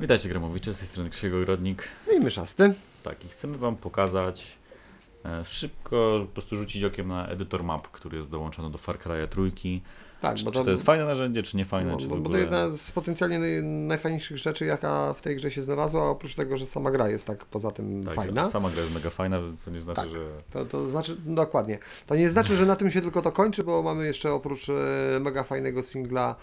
Witajcie Gramowicze, z tej strony Krzysiek Ogrodnik. No i myszasty. Tak, i chcemy Wam pokazać, e, szybko po prostu rzucić okiem na edytor map, który jest dołączony do Far Cry'a trójki. Tak, Czy bo to, czy to jest fajne narzędzie, czy nie fajne, no, czy w bo, bo to ogóle... jedna z potencjalnie naj, najfajniejszych rzeczy, jaka w tej grze się znalazła, oprócz tego, że sama gra jest tak poza tym tak, fajna. Sama gra jest mega fajna, więc to nie znaczy, Tak. że... To, to znaczy, dokładnie. To nie znaczy, że na tym się tylko to kończy, bo mamy jeszcze oprócz e, mega fajnego singla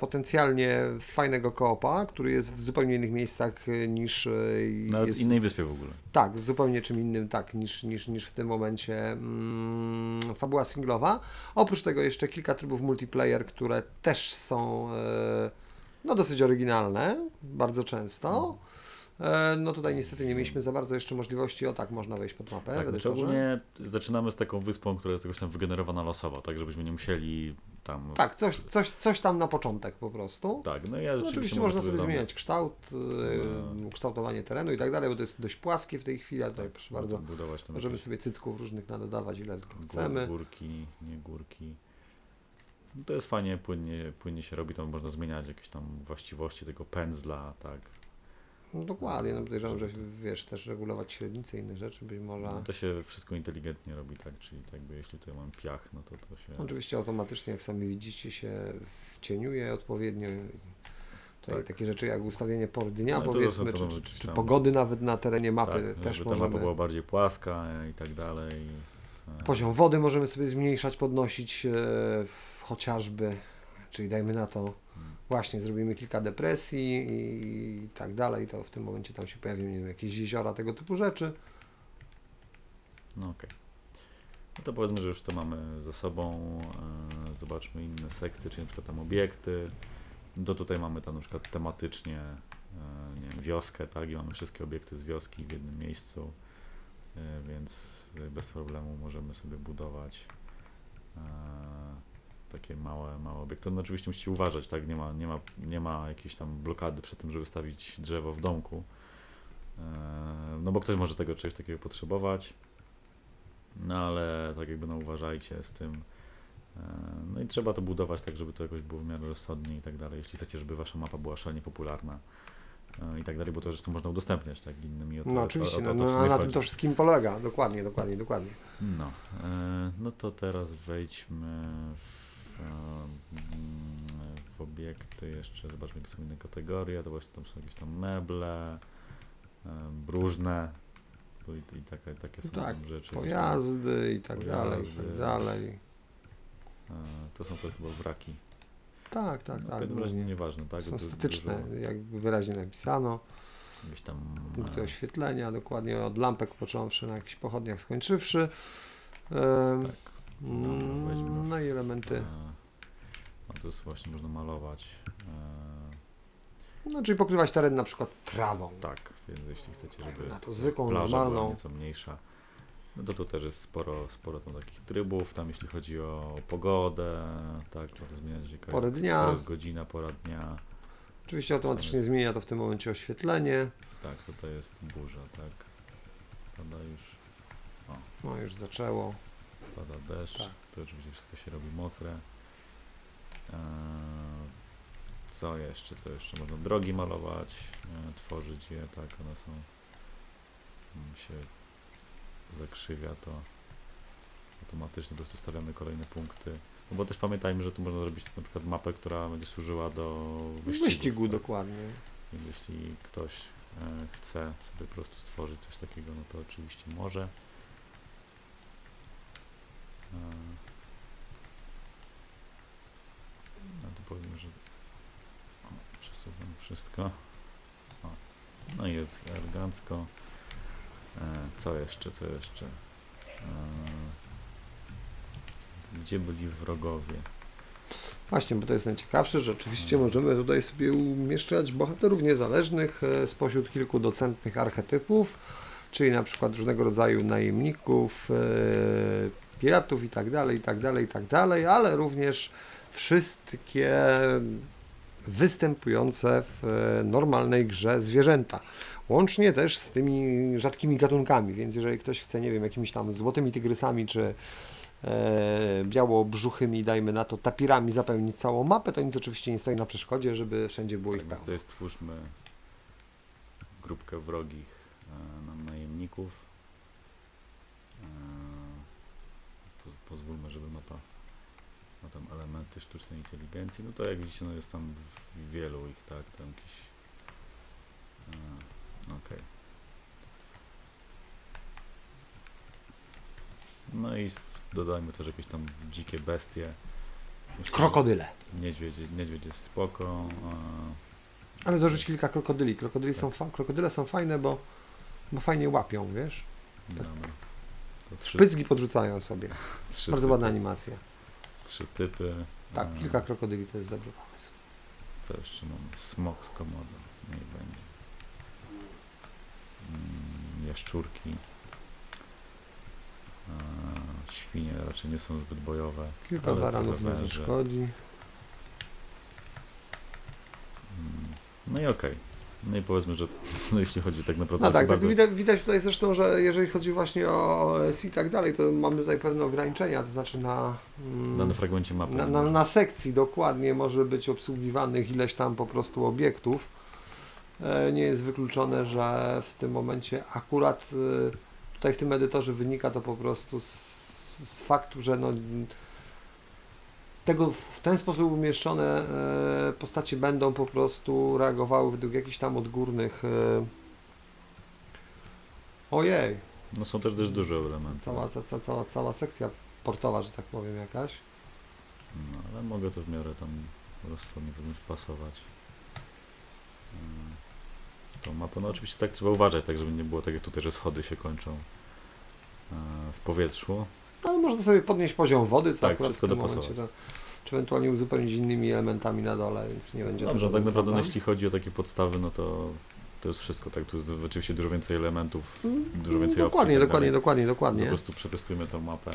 potencjalnie fajnego koopa, który jest w zupełnie innych miejscach e, niż e, Nawet jest, innej wyspie w ogóle. Tak, zupełnie czym innym, tak, niż, niż, niż w tym momencie mm, fabuła singlowa. Oprócz tego jeszcze kilka trybów multiplayer, które też są e, no, dosyć oryginalne, bardzo często. E, no tutaj niestety nie mieliśmy za bardzo jeszcze możliwości, o tak, można wejść pod mapę. Tak, znaczy ogólnie zaczynamy z taką wyspą, która jest jakoś tam wygenerowana losowo, tak żebyśmy nie musieli tam... Tak, coś, coś, coś tam na początek po prostu. Tak, no ja No, oczywiście, można sobie tam- zmieniać kształt, No. e, kształtowanie terenu i tak dalej, bo to jest dość płaskie w tej chwili, ale tutaj proszę bardzo, możemy jakieś sobie cycków różnych nadodawać ile tylko chcemy. Górki, nie górki. No to jest fajnie, płynnie, płynnie się robi, tam można zmieniać jakieś tam właściwości tego pędzla, tak. No dokładnie, no podejrzewam, że wiesz, też regulować średnicę i inne rzeczy, być może. No to się wszystko inteligentnie robi, tak, czyli tak jakby jeśli tutaj mam piach, no to to się... Oczywiście automatycznie, jak sami widzicie, się wcieniuje odpowiednio. Tutaj Tak. takie rzeczy jak ustawienie pory dnia, No powiedzmy, czy, czy, czy pogody nawet na terenie mapy tak, też żeby ta mapa możemy. była bardziej płaska e, i tak dalej. E, Poziom wody możemy sobie zmniejszać, podnosić e, chociażby, czyli dajmy na to. Właśnie zrobimy kilka depresji i, tak dalej, to w tym momencie tam się pojawią nie wiem, jakieś jeziora, tego typu rzeczy. No okej. No to powiedzmy, że już to mamy za sobą. E, zobaczmy inne sekcje, czyli na przykład tam obiekty. Do tutaj mamy tam na przykład tematycznie e, nie wiem, wioskę, tak? I mamy wszystkie obiekty z wioski w jednym miejscu, e, więc bez problemu możemy sobie budować takie małe, małe obiekty. No oczywiście musicie uważać, tak? Nie ma, nie ma, nie ma jakiejś tam blokady przed tym, żeby stawić drzewo w domku. E, No bo ktoś może tego czegoś takiego potrzebować. No ale tak jakby no uważajcie z tym. E, No i trzeba to budować tak, żeby to jakoś było w miarę rozsądnie i tak dalej. Jeśli chcecie, żeby wasza mapa była szalenie popularna e, i tak dalej, bo to zresztą można udostępniać tak innym i o to, No o- oczywiście, o, no, o to w no, sumie na tym to wszystkim polega, dokładnie, dokładnie, dokładnie. No, no to teraz wejdźmy w, w obiekty jeszcze, zobaczmy jakie są inne kategorie, to właśnie tam są jakieś tam meble, e, różne, i, i takie, takie są Tak, tam rzeczy. Pojazdy i tak dalej, i tak Pojazdy. dalej. To są to jest chyba wraki. Tak, tak, No, w tak. każdym razie nieważne, tak? Są statyczne, dużo jak wyraźnie napisano. Jakieś tam Punkty e, oświetlenia, dokładnie od lampek począwszy na jakichś pochodniach skończywszy. Em, tak. Mm, Dobra, weźmy w- no i elementy, e, No to jest właśnie można malować. e, no czyli pokrywać teren na przykład trawą. Tak, więc jeśli chcecie, żeby Na to zwykłą, plaża była normalną. nieco mniejsza, no to tu też jest sporo, sporo tam takich trybów, tam jeśli chodzi o pogodę, tak, można zmieniać jaka Porę jest, dnia. jest godzina, pora dnia, Oczywiście automatycznie zmienia to w tym momencie oświetlenie. tak, tutaj jest burza, tak, pada już, No już zaczęło. Pada deszcz, Tak. to oczywiście wszystko się robi mokre. Eee, co jeszcze, co jeszcze, można drogi malować, e, tworzyć je, tak, one są, mm, się zakrzywia to automatycznie po prostu stawiamy kolejne punkty. No bo też pamiętajmy, że tu można zrobić na przykład mapę, która będzie służyła do wyścigu. Wyścigu tak? dokładnie. Więc jeśli ktoś e, chce sobie po prostu stworzyć coś takiego, no to oczywiście może. No to powiem, że o, przesuwam wszystko. O, no i jest elegancko. E, co jeszcze, co jeszcze? E, gdzie byli wrogowie? Właśnie, bo to jest najciekawsze, że oczywiście Mhm. możemy tutaj sobie umieszczać bohaterów niezależnych e, spośród kilku docentnych archetypów, czyli na przykład różnego rodzaju najemników, e, piratów i tak dalej, i tak dalej, i tak dalej, ale również wszystkie występujące w e, normalnej grze zwierzęta. Łącznie też z tymi rzadkimi gatunkami, więc jeżeli ktoś chce, nie wiem, jakimiś tam złotymi tygrysami, czy e, białobrzuchymi, dajmy na to, tapirami zapełnić całą mapę, to nic oczywiście nie stoi na przeszkodzie, żeby wszędzie było ich Tak, więc pełno. to jest twórzmy grupkę wrogich e, najemników. E, poz, pozwólmy, żeby mapa ma tam elementy sztucznej inteligencji. No to jak widzicie, no jest tam w wielu ich, tak, tam jakiś... E, Okej. No i dodajmy też jakieś tam dzikie bestie. Krokodyle. Niedźwiedź, niedźwiedź jest spoko. a Ale dorzuć kilka krokodyli. Krokodyli są fa- krokodyle są fajne, bo, bo fajnie łapią, wiesz? Dobra. Trzy, Pyzgi podrzucają sobie. trzy, Bardzo typy, ładna animacja. trzy typy. Tak, a kilka krokodyli to jest dobry pomysł. Co jeszcze mamy? Smok z komodą. Niech będzie. Mm, Jaszczurki. A, Świnie raczej nie są zbyt bojowe. Kilka waranów nie zaszkodzi. Mm, No i okej. No i powiedzmy, że no jeśli chodzi tak naprawdę No tak, tak bardzo... widać, widać tutaj zresztą, że jeżeli chodzi właśnie o OS i tak dalej, to mamy tutaj pewne ograniczenia, to znaczy na, mm, na fragmencie mapy. na, na, na sekcji dokładnie może być obsługiwanych ileś tam po prostu obiektów. E, Nie jest wykluczone, że w tym momencie akurat e, tutaj w tym edytorze wynika to po prostu z, z faktu, że no, tego w ten sposób umieszczone e, postacie będą po prostu reagowały według jakichś tam odgórnych. e, Ojej, No są też dość duże elementy. cała, ca, ca, cała, cała sekcja portowa, że tak powiem, jakaś. No, ale mogę to w miarę tam rozsądnie potem wpasować. Yy, Tą mapę, no oczywiście tak trzeba uważać, tak żeby nie było tak jak tutaj, że schody się kończą w powietrzu. No, można sobie podnieść poziom wody, co Tak, akurat wszystko w tym dopasować. momencie, to, czy ewentualnie uzupełnić innymi elementami na dole, więc nie będzie Dobrze, tak naprawdę no, jeśli chodzi o takie podstawy, no to to jest wszystko, tak, tu jest oczywiście dużo więcej elementów, dużo więcej Mm, Dokładnie, opcji. i tak dokładnie, dalej. dokładnie, Po dokładnie. prostu przetestujmy tą mapę.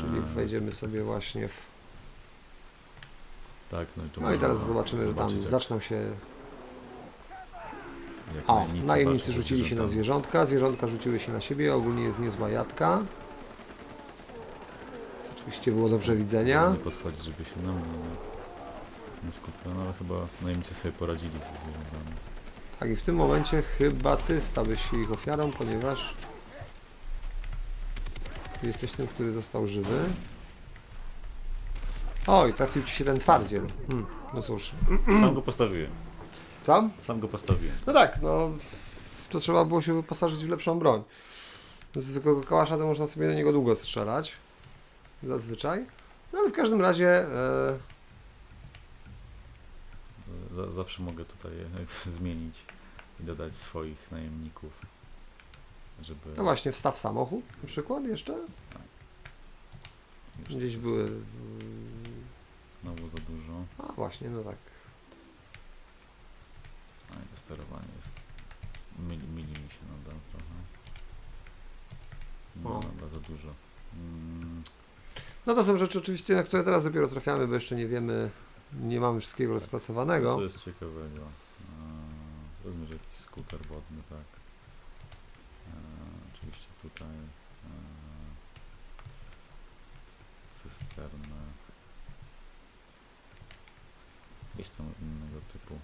Czyli Yy, wejdziemy sobie właśnie w... Tak, no i, tu No i teraz zobaczymy, że tam jak- zaczną się... jak O, najemnicy rzucili się na zwierzątka, zwierzątka rzuciły się na siebie, ogólnie jest niezła jadka. Oczywiście było do przewidzenia. Nie podchodzi, żeby się na mnie nie, nie skupiono, ale chyba najemnicy sobie poradzili ze zwierzętami. Tak, i w tym momencie chyba ty stałeś się ich ofiarą, ponieważ jesteś tym, który został żywy. Oj, trafił ci się ten twardziel. Hmm, no cóż. Sam go postawiłem. Co? Sam go postawiłem. No tak, no to trzeba było się wyposażyć w lepszą broń. Z zwykłego kałasza to można sobie do niego długo strzelać. Zazwyczaj. No ale w każdym razie e, Za, zawsze mogę tutaj jakby zmienić i dodać swoich najemników, żeby... no właśnie wstaw samochód na przykład jeszcze. jeszcze Gdzieś były. w- Znowu za dużo. A właśnie, no tak. A i to sterowanie jest... Myli, myli mi się nadal trochę. No O. dobra, za dużo. Mm, No to są rzeczy oczywiście, na które teraz dopiero trafiamy, bo jeszcze nie wiemy, nie mamy wszystkiego Co rozpracowanego. to jest ciekawego? Eee, Powiedzmy, że jakiś skuter wodny, tak. Eee, oczywiście tutaj eee, cysternę. Jakieś tam innego typu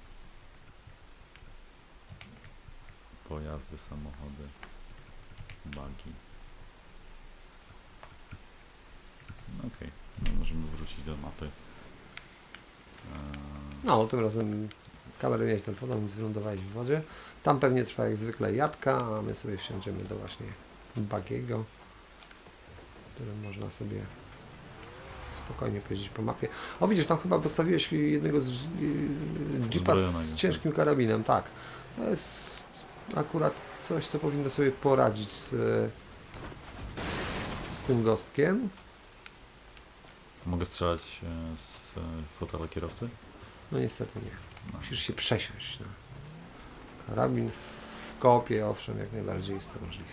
pojazdy, samochody, bagi. No Okej, no możemy wrócić do mapy. Eee, No, tym razem kamerę miałeś nad wodą, więc wylądowałeś w wodzie. Tam pewnie trwa jak zwykle jadka, a my sobie wsiądziemy do właśnie bagiego, którym można sobie spokojnie pojeździć po mapie. O widzisz, tam chyba postawiłeś jednego z yy, jeepa z Uzbrojonego, ciężkim karabinem, tak. To jest akurat coś, co powinno sobie poradzić z, z tym gostkiem. Mogę strzelać e, z e, fotela kierowcy? No niestety nie. No. Musisz się przesiąść. No. Karabin w kopie, owszem, jak najbardziej jest to możliwe.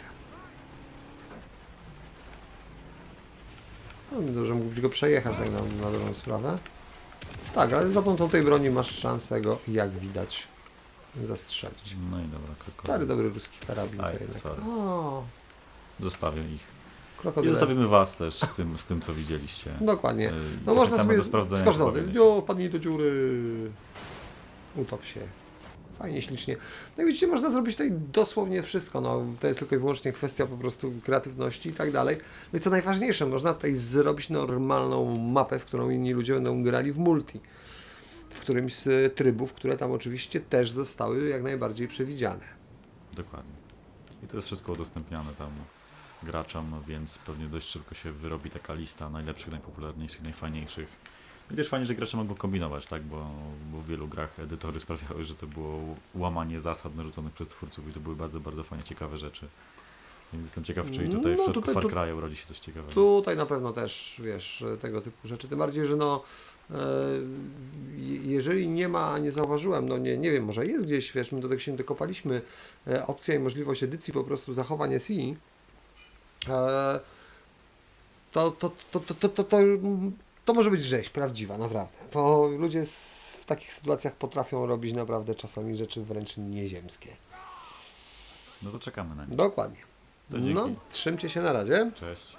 No, że mógłbyś go przejechać tak na, na dobrą sprawę. Tak, ale za pomocą tej broni masz szansę go, jak widać, zastrzelić. No i dobra. Stary, dobry ruski karabin Aj, to jednak. sorry. O, Zostawię ich. I krokodyle. zostawimy was też z tym, z tym co widzieliście. Dokładnie. E, No można sobie bawienie się. Jo, wpadnij do dziury. Utop się Fajnie, ślicznie. No i widzicie, można zrobić tutaj dosłownie wszystko. No, to jest tylko i wyłącznie kwestia po prostu kreatywności i tak dalej. No i co najważniejsze, można tutaj zrobić normalną mapę, w którą inni ludzie będą grali w multi. W którymś z trybów, które tam oczywiście też zostały jak najbardziej przewidziane. Dokładnie. I to jest wszystko udostępniane tam graczom, więc pewnie dość szybko się wyrobi taka lista najlepszych, najpopularniejszych, najfajniejszych. I też fajnie, że gracze mogą kombinować, tak? Bo, bo w wielu grach edytory sprawiały, że to było łamanie zasad narzuconych przez twórców i to były bardzo, bardzo fajnie ciekawe rzeczy. Więc jestem ciekaw, czy i tutaj w No, środku tutaj Far Cry'a urodzi się coś ciekawego. Tutaj na pewno też, wiesz, tego typu rzeczy. Tym bardziej, że no, e, je- jeżeli nie ma, nie zauważyłem, no nie, nie wiem, może jest gdzieś, wiesz, my do tego się nie dokopaliśmy, e, opcja i możliwość edycji po prostu zachowań SI, to, to, to, to, to, to, to, to może być rzeź prawdziwa, naprawdę. To ludzie s- w takich sytuacjach potrafią robić naprawdę czasami rzeczy wręcz nieziemskie. No to czekamy na nie. Dokładnie. No, trzymcie się na razie. Cześć.